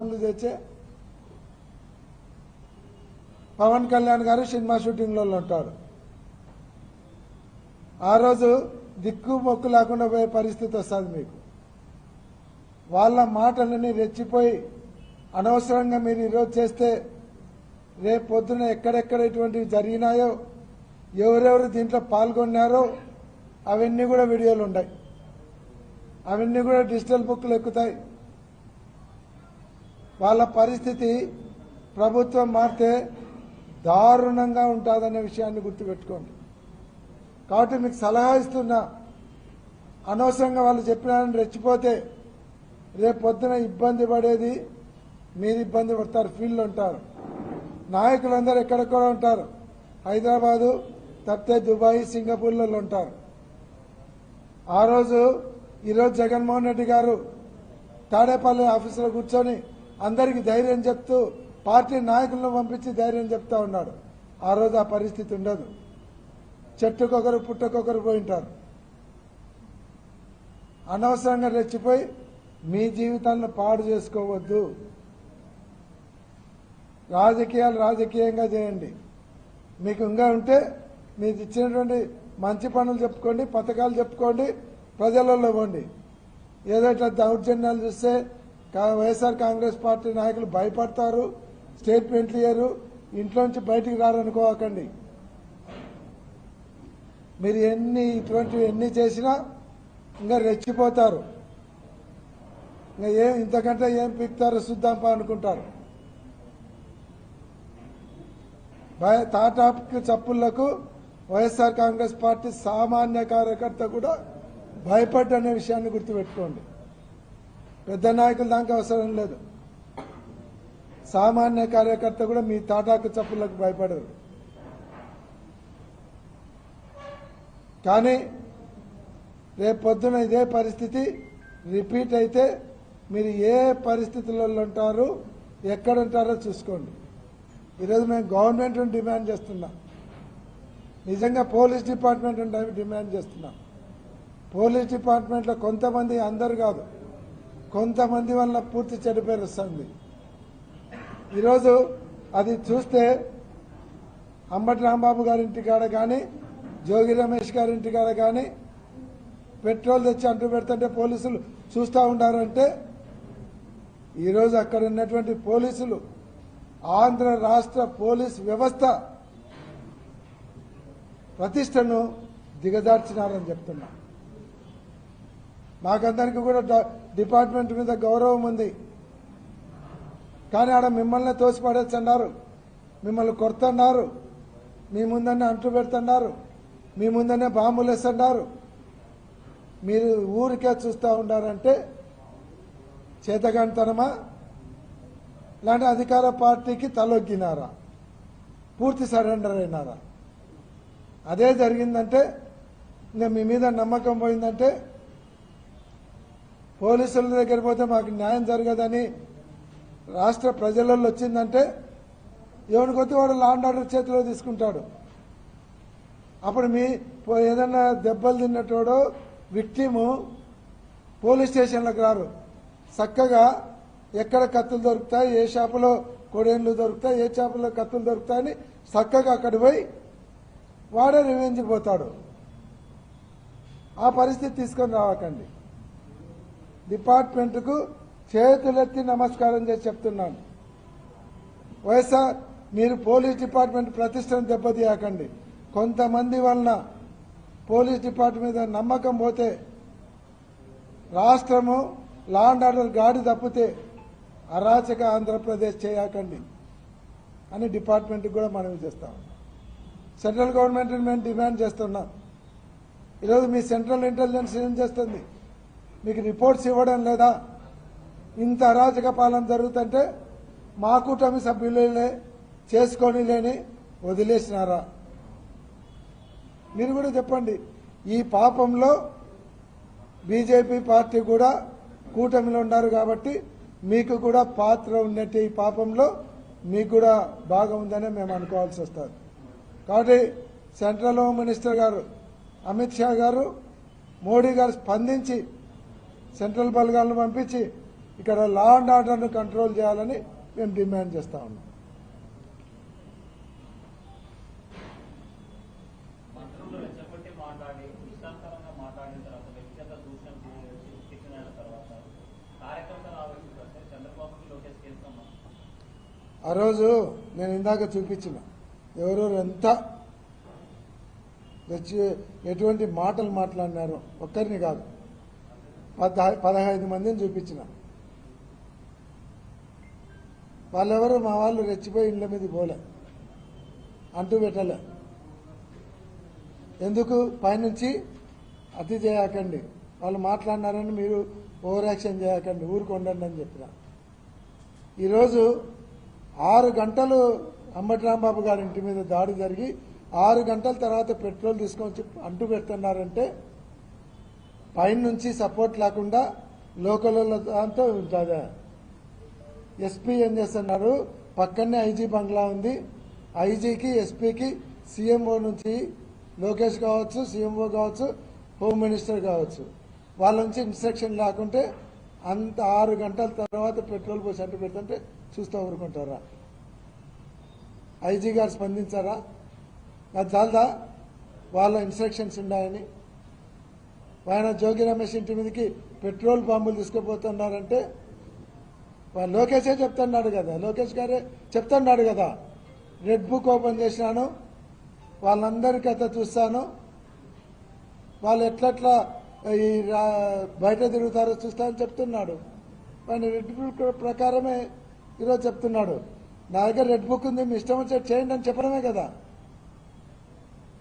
పనులు తెచ్చే. పవన్ కళ్యాణ్ గారు సినిమా షూటింగ్లో ఉంటారు. ఆ రోజు దిక్కు మొక్కు లేకుండా పోయే పరిస్థితి వస్తుంది మీకు. వాళ్ళ మాటలని రెచ్చిపోయి అనవసరంగా మీరు ఈరోజు చేస్తే రేపు పొద్దున ఎక్కడెక్కడ ఇటువంటివి జరిగినాయో ఎవరెవరు దీంట్లో పాల్గొన్నారో అవన్నీ కూడా వీడియోలు ఉన్నాయి అవన్నీ కూడా డిజిటల్ బుక్లు ఎక్కుతాయి. వాళ్ళ పరిస్థితి ప్రభుత్వం మారితే దారుణంగా ఉంటుందనే విషయాన్ని గుర్తుపెట్టుకోండి. కాబట్టి మీకు సలహా ఇస్తున్నా. అనవసరంగా వాళ్ళు చెప్పినారని రెచ్చిపోతే రేపు పొద్దున ఇబ్బంది పడేది మీరు ఇబ్బంది పడతారు ఫీల్డ్ ఉంటారు. నాయకులందరూ ఎక్కడెక్కడ ఉంటారు. హైదరాబాదు తప్పితే దుబాయ్ సింగపూర్లలో ఉంటారు. ఆ రోజు ఈరోజు జగన్మోహన్ రెడ్డి గారు తాడేపల్లి ఆఫీసులో కూర్చొని అందరికి ధైర్యం చెప్తూ పార్టీ నాయకులను పంపించి ధైర్యం చెప్తా ఉన్నాడు. ఆ రోజు ఆ పరిస్థితి ఉండదు. చెట్టుకొకరు పుట్టకొకరు పోయి ఉంటారు అనవసరంగా రెచ్చిపోయి మీ జీవితాలను పాడు చేసుకోవద్దు. రాజకీయాలు రాజకీయంగా చేయండి. మీకు ఇంకా ఉంటే మీకు ఇచ్చినటువంటి మంచి పనులు చెప్పుకోండి పథకాలు చెప్పుకోండి ప్రజలలో పోండి. ఏదో ఇట్లా దౌర్జన్యాలు చూస్తే వైఎస్ఆర్ కాంగ్రెస్ పార్టీ నాయకులు భయపడతారు స్టేట్మెంట్లు ఇయ్యరు ఇంట్లోంచి బయటికి రారనుకోకండి మీరు ఎన్ని ఇటువంటివి ఎన్ని చేసినా ఇంకా రెచ్చిపోతారు. ఇంకా ఏం ఇంతకంటే ఏం పిక్తారు శుద్ధాంప అనుకుంటారు. భయ తాటాకు చప్పుళ్ళకు వైఎస్ఆర్ కాంగ్రెస్ పార్టీ సామాన్య కార్యకర్త కూడా భయపడ్డనే విషయాన్ని గుర్తుపెట్టుకోండి. పెద్ద నాయకులు దానికి అవసరం లేదు. సామాన్య కార్యకర్త కూడా మీ తాటాకు చప్పులకు భయపడరు. కానీ రేపు పొద్దున ఇదే పరిస్థితి రిపీట్ అయితే మీరు ఏ పరిస్థితులలో ఉంటారు ఎక్కడ ఉంటారో చూసుకోండి. ఈరోజు మేము గవర్నమెంట్ డిమాండ్ చేస్తున్నాం. నిజంగా పోలీస్ డిపార్ట్మెంట్ డిమాండ్ చేస్తున్నాం. పోలీస్ డిపార్ట్మెంట్లో కొంతమంది అందరు కాదు. కొంతమంది వల్ల పూర్తి చెడు పేరు వస్తుంది ఈరోజు అది చూస్తే అంబటి రాంబాబు గారి ఇంటికాడ కానీ జోగి రమేష్ గారి ఇంటికాడ కానీ పెట్రోల్ తెచ్చి అంటూ పెడుతుంటే పోలీసులు చూస్తూ ఉండారంటే ఈరోజు అక్కడ ఉన్నటువంటి పోలీసులు ఆంధ్ర రాష్ట్ర పోలీస్ వ్యవస్థ ప్రతిష్టను దిగజార్చినారని చెప్తున్నా. మాకందరికీ కూడా డిపార్ట్మెంట్ మీద గౌరవం ఉంది. కానీ ఆడ మిమ్మల్ని తోసిపడేస్తున్నారు. మిమ్మల్ని కొడుతున్నారు. మీ ముందనే అంటు పెడుతున్నారు. మీ ముందనే బాంబులు వేస్తున్నారు. మీరు ఊరికే చూస్తూ ఉన్నారంటే చేతగాంతనమా లాంటి అధికార పార్టీకి తలొగ్గినారా? పూర్తి సరెండర్ అయినారా? అదే జరిగిందంటే ఇంకా మీ మీద నమ్మకం పోయిందంటే పోలీసుల దగ్గర పోతే మాకు న్యాయం జరగదని రాష్ట్ర ప్రజలలో వచ్చిందంటే ఎవరికొస్తే వాడు లాండ్ ఆర్డర్ చేతిలో తీసుకుంటాడు. అప్పుడు మీ పో- ఏదన్నా దెబ్బలు తిన్నటోడో విక్టిము పోలీస్ స్టేషన్లకు రారు. చక్కగా ఎక్కడ కత్తులు దొరుకుతాయి ఏ షాపులో కొడేళ్ళు దొరుకుతాయి ఏ షాపులో కత్తులు దొరుకుతాయని చక్కగా అక్కడ పోయి వాడే రివెంజ్ పోతాడు. ఆ పరిస్థితి తీసుకొని రావకండి. డిపార్ట్మెంట్కు చేతులెత్తి నమస్కారం చేసి చెప్తున్నాను. వైఎస్ఆర్ మీరు పోలీస్ డిపార్ట్మెంట్ ప్రతిష్టను దెబ్బతీయకండి. కొంతమంది వలన పోలీస్ డిపార్ట్మెంట్ మీద నమ్మకం పోతే రాష్ట్రము లా అండ్ ఆర్డర్ గాడి తప్పితే అరాచక ఆంధ్రప్రదేశ్ చేయకండి అని డిపార్ట్మెంట్కి కూడా మనవి చేస్తాం సెంట్రల్ గవర్నమెంట్ మేము డిమాండ్ చేస్తున్నాం. ఈరోజు మీ సెంట్రల్ ఇంటెలిజెన్స్ ఏం చేస్తుంది? మీకు రిపోర్ట్స్ ఇవ్వడం లేదా ఇంత అరాచక పాలన జరుగుతుంటే మా కూటమి సభ్యులే చేసుకొని లేని వదిలేసినారా? మీరు కూడా చెప్పండి. ఈ పాపంలో బీజేపీ పార్టీ కూడా కూటమిలో ఉన్నారు కాబట్టి మీకు కూడా పాత్ర ఉన్నట్టు ఈ పాపంలో మీకు కూడా భాగం ఉందనే మేము అనుకోవాల్సి వస్తుంది. కాబట్టి సెంట్రల్ హోమ్ మినిస్టర్ గారు అమిత్ షా గారు మోడీ గారు స్పందించి సెంట్రల్ బలగాలను పంపించి ఇక్కడ లా అండ్ ఆర్డర్ను కంట్రోల్ చేయాలని మేము డిమాండ్ చేస్తా ఉన్నాం. ఆ రోజు నేను ఇందాక చూపించిన ఎవరెవరు ఎంత వచ్చి ఎటువంటి మాటలు మాట్లాడినారో ఒక్కరిని కాదు. పదహైదు మందిని చూపించిన. వాళ్ళెవరు మా వాళ్ళు రెచ్చిపోయి ఇళ్ళ మీద పోలే. అంటూ పెట్టలే. ఎందుకు? పైనుంచి అతి చేయకండి. వాళ్ళు మాట్లాడినారని మీరు ఓవర్ యాక్షన్ చేయకండి. ఊరుకొండండి అని చెప్పిన. ఈరోజు ఆరు గంటలు అంబటి రాంబాబు గారి ఇంటి మీద దాడి జరిగి ఆరు గంటల తర్వాత పెట్రోల్ తీసుకొని అంటూ పెడుతున్నారంటే పైన నుంచి సపోర్ట్ లేకుండా లోకల్ దాంతో ఎస్పీ ఏం చేస్తున్నారు? పక్కనే ఐజీ బంగ్లా ఉంది. ఐజీకి ఎస్పీకి సీఎంఓ నుంచి లోకేష్ కావచ్చు సీఎంఓ కావచ్చు హోమ్ మినిస్టర్ కావచ్చు. వాళ్ళ నుంచి ఇన్స్ట్రక్షన్ లేకుంటే అంత ఆరు గంటల తర్వాత పెట్రోల్ పోసి అంటూ పెడుతుంటే చూస్తూ ఊరుకుంటారా? ఐజీ గారు స్పందించారా? అది చాలదా వాళ్ళ ఇన్స్ట్రక్షన్స్ ఉన్నాయని. ఆయన జోగి రమేష్ ఇంటి మీదకి పెట్రోల్ బాంబులు తీసుకుపోతున్నారంటే వా- లోకేషే చెప్తున్నాడు కదా. లోకేష్ గారే చెప్తున్నాడు కదా. రెడ్ బుక్ ఓపెన్ చేసినాను వాళ్ళందరి కథ చూస్తాను. వాళ్ళు ఎట్లట్లా ఈ బయట తిరుగుతారో చూస్తానని చెప్తున్నాడు. ఆయన రెడ్ బుక్ ప్రకారమే ఈరోజు చెప్తున్నాడు. నా దగ్గర రెడ్ బుక్ ఉంది మీ ఇష్టం వచ్చేది చేయండి అని చెప్పడమే కదా.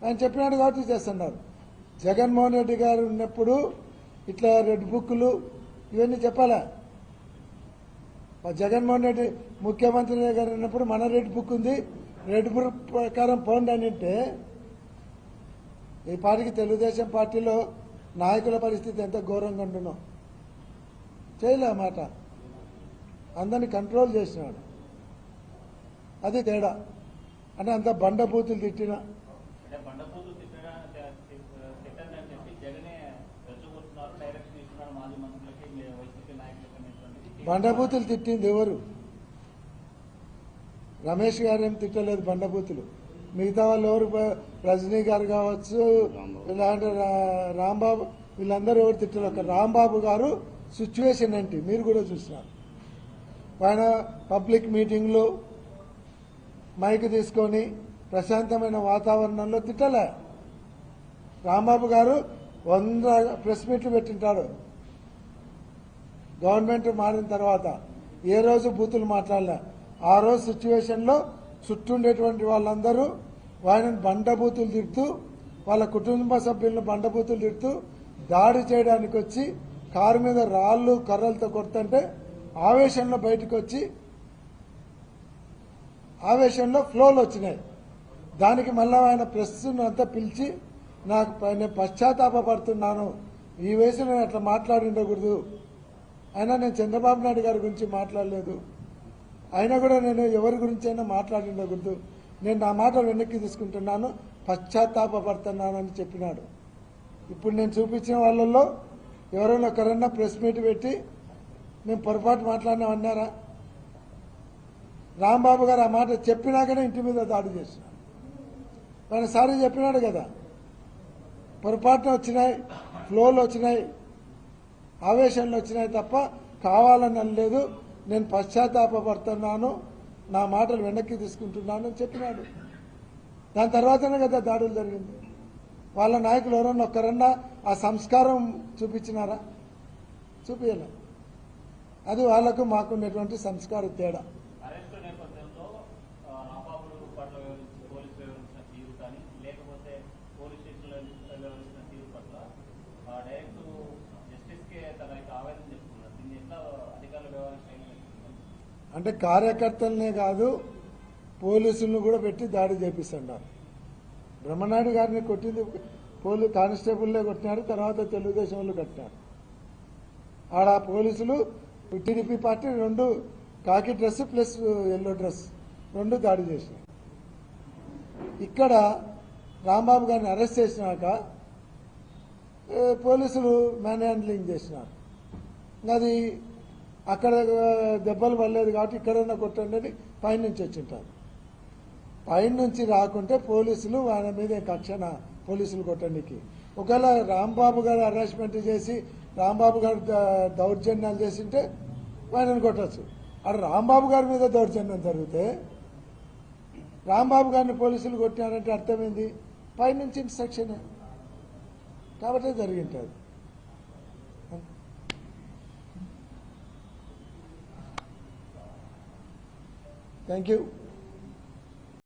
ఆయన చెప్పినాడు కాబట్టి చేస్తున్నారు. జగన్మోహన్ రెడ్డి గారు ఉన్నప్పుడు ఇట్లా రెడ్ బుక్లు ఇవన్నీ చెప్పాలా? జగన్మోహన్ రెడ్డి ముఖ్యమంత్రి గారు ఉన్నప్పుడు మన రెడ్ బుక్ ఉంది. రెడ్ బుక్ ప్రకారం పోండి అని అంటే ఈ పార్టీకి తెలుగుదేశం పార్టీలో నాయకుల పరిస్థితి ఎంత ఘోరంగా ఉండునో చేయలే మాట. అందరిని కంట్రోల్ చేసినాడు. అది తేడా. అంటే అంత బండబూతులు తిట్టినా బండబూతులు తిట్టింది ఎవరు? రమేష్ గారు ఏం తిట్టలేదు బండబూతులు? మిగతా వాళ్ళు ఎవరు? రజనీ గారు కావచ్చు ఇలాంటి రా- రాంబాబు వీళ్ళందరూ ఎవరు తిట్టలేదు. ఒక రాంబాబు గారు సిచ్యువేషన్ ఏంటి? మీరు కూడా చూసినారు. ఆయన పబ్లిక్ మీటింగ్లో మైక్ తీసుకొని ప్రశాంతమైన వాతావరణంలో తిట్టలే. రాంబాబు గారు వంద ప్రెస్ మీట్లు పెట్టింటాడు. గవర్నమెంట్ మారిన తర్వాత ఏ రోజు బూతులు మాట్లాడలే. ఆ రోజు సిచ్యువేషన్లో చుట్టూ ఉండేటువంటి వాళ్ళందరూ వాళ్ళని బండబూతులు తిడుతూ వాళ్ళ కుటుంబ సభ్యులను బండబూతులు తిడుతూ దాడి చేయడానికి వచ్చి కారు మీద రాళ్ళు కర్రలతో కొడుతుంటే ఆవేశంలో బయటకు వచ్చి ఆవేశంలో ఫ్లోలు వచ్చినాయి. దానికి మళ్ళా ఆయన ప్రస్తుతం అంతా పిలిచి నాకు ప- నేను పశ్చాత్తాపడుతున్నాను ఈ వయసులో నేను అట్లా మాట్లాడి ఉండకూడదు అయినా నేను చంద్రబాబు నాయుడు గారి గురించి మాట్లాడలేదు. అయినా కూడా నేను ఎవరి గురించి అయినా మాట్లాడిండకూడదు నేను నా మాట వెనక్కి తీసుకుంటున్నాను పశ్చాత్తాపడుతున్నానని చెప్పినాడు. ఇప్పుడు నేను చూపించిన వాళ్ళల్లో ఎవరైనా ఒకరన్నా ప్రెస్ మీట్ పెట్టి మేము పొరపాటు మాట్లాడినామన్నారా రాంబాబు గారు ఆ మాట చెప్పినాకనే ఇంటి మీద దాడి చేసినాడు. ఆయన సారీ చెప్పినాడు కదా. పొరపాటున వచ్చినాయి ఫ్లోలు వచ్చినాయి ఆవేశంలో వచ్చినాయి తప్ప కావాలని అనలేదు నేను పశ్చాత్తాపడుతున్నాను నా మాటలు వెనక్కి తీసుకుంటున్నాను అని చెప్పినాడు. దాని తర్వాతనే కదా దాడులు జరిగింది. వాళ్ళ నాయకులు ఎవరన్నా ఒక్కరన్నా ఆ సంస్కారం చూపించినారా? చూపించలే అది వాళ్ళకు మాకున్నటువంటి సంస్కార తేడా. అంటే కార్యకర్తలనే కాదు పోలీసులను కూడా పెట్టి దాడి చేపిస్తున్నారు బ్రహ్మనాయుడు గారిని కొట్టింది పోలీ కానిస్టేబుల్లే కొట్టినారు తర్వాత తెలుగుదేశం వాళ్ళు కట్టినారు. ఆడ పోలీసులు టీడీపీ పార్టీ రెండు కాకి డ్రెస్ ప్లస్ ఎల్లో డ్రెస్ రెండు దాడి చేసినాయి. ఇక్కడ రాంబాబు గారిని అరెస్ట్ చేసినాక పోలీసులు మ్యాన్ హ్యాండ్లింగ్ చేసినారు. అది అక్కడ దెబ్బలు పడలేదు కాబట్టి ఇక్కడన్నా కొట్టండి అని పైనుంచి వచ్చింటారు. పైనుంచి రాకుంటే పోలీసులు ఆయన మీద కక్షణ పోలీసులు కొట్టడానికి ఒకవేళ రాంబాబు గారు అరెస్ట్మెంట్ చేసి రాంబాబు గారు ద- దౌర్జన్యాలు చేసింటే ఆయనను కొట్టచ్చు. అక్కడ రాంబాబు గారి మీద దౌర్జన్యం జరిగితే రాంబాబు గారిని పోలీసులు కొట్టినారంటే అర్థమైంది పైనుంచి ఇన్స్ట్రక్షన్ కాబట్టి జరిగింటుంది. Thank you.